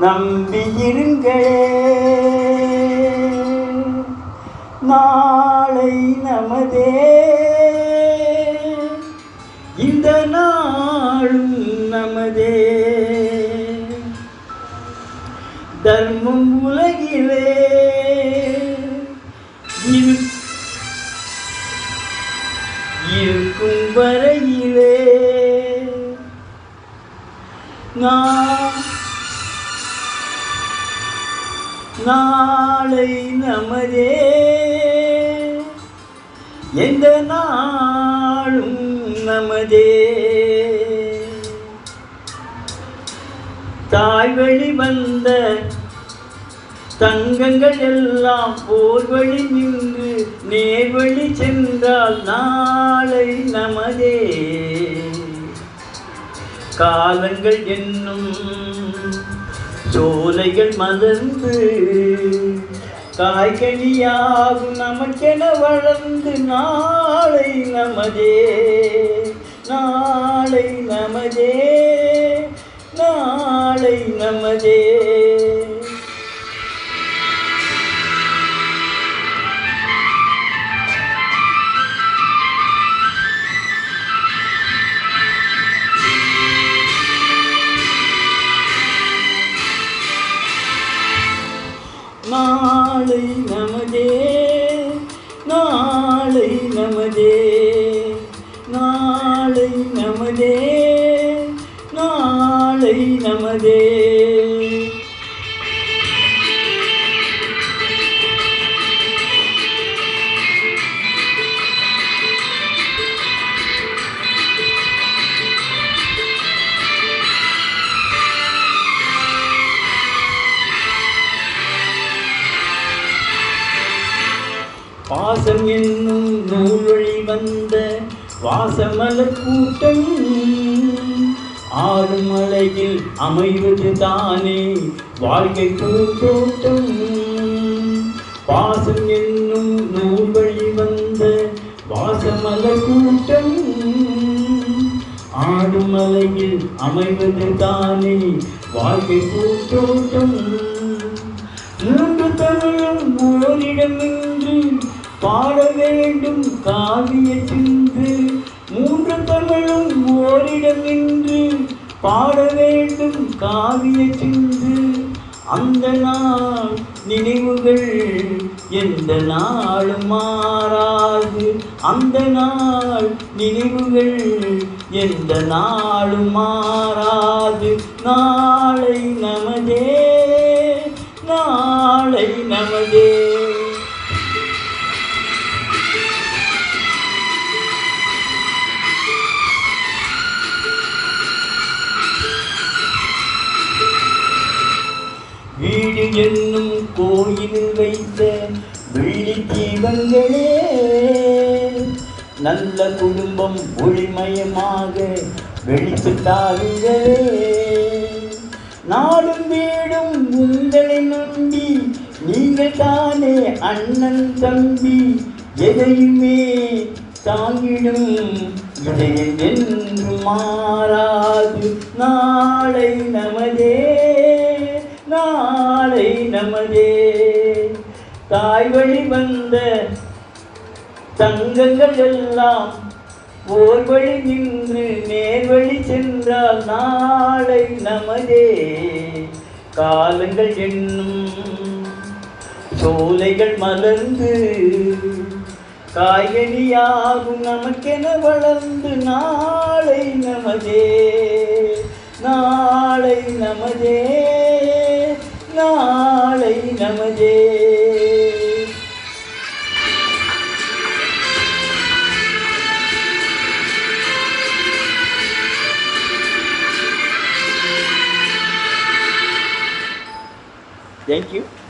நம்பியிருங்களே. நாளை நமதே. இந்த நாளும் நமதே. தர்மம் உலகிலே. இருக்கும் வரையிலே. நாளை நமதே. எந்த நாளும் நமதே. தாய் வழி வந்த தங்கங்கள் எல்லாம் போர் வழி நின்று நேர்வழி சென்றால் நாளை நமதே. காலங்கள் என்னும் சோலைகள் மலர்ந்து காய்கனியாகும் நமக்கென வளர்ந்து நாளை நமதே நாளை நமதே நாளை நமதே. நாளை நமதே நாளை நமதே. வாசம் என்னும் நூல்வழி வந்த வாசமலர் கூட்டம். ஆறு மலையில் அமைவது தானே வாழ்க்கை பூந்தோட்டம் பாசம் என்னும் நூல்வழி வந்த வாசமலர் கூட்டம். ஆடுமலையில் அமைவது தானே வாழ்க்கை பூந்தோட்டம் மூன்று தமிழும் வேண்டும் காவிய சிந்து மூன்று தமிழும் ஓரிடமின்றி பாட வேண்டும் காவிய சிந்து. அந்த நாள் நினைவுகள் எந்த நாளும் மாறாது. அந்த நாள் நினைவுகள் எந்த நாளும் மாறாது. நாளை நான் கோயிலில் வைத்த வெள்ளி தீபங்களே நல்ல குடும்பம் ஒளிமயமாக வெளித்து தாருங்களே நாடும் வீடும் உங்களை நம்பி நீங்கள் தானே அண்ணன் தம்பி எதையுமே தாங்கிடும் இதயம் என்று மாறாது நாளை நமதே. நமதே தாய் வழி வந்த தங்கங்கள் எல்லாம் ஓர் வழி நின்று நேர் வழி சென்றால் நாளை நமதே. காலங்கள் என்னும் சோலைகள் மலர்ந்து காய்கனியாகும் நமக்கென வளர்ந்து நாளை நமதே. நாளை நமதே. நாளை நமதே Thank you.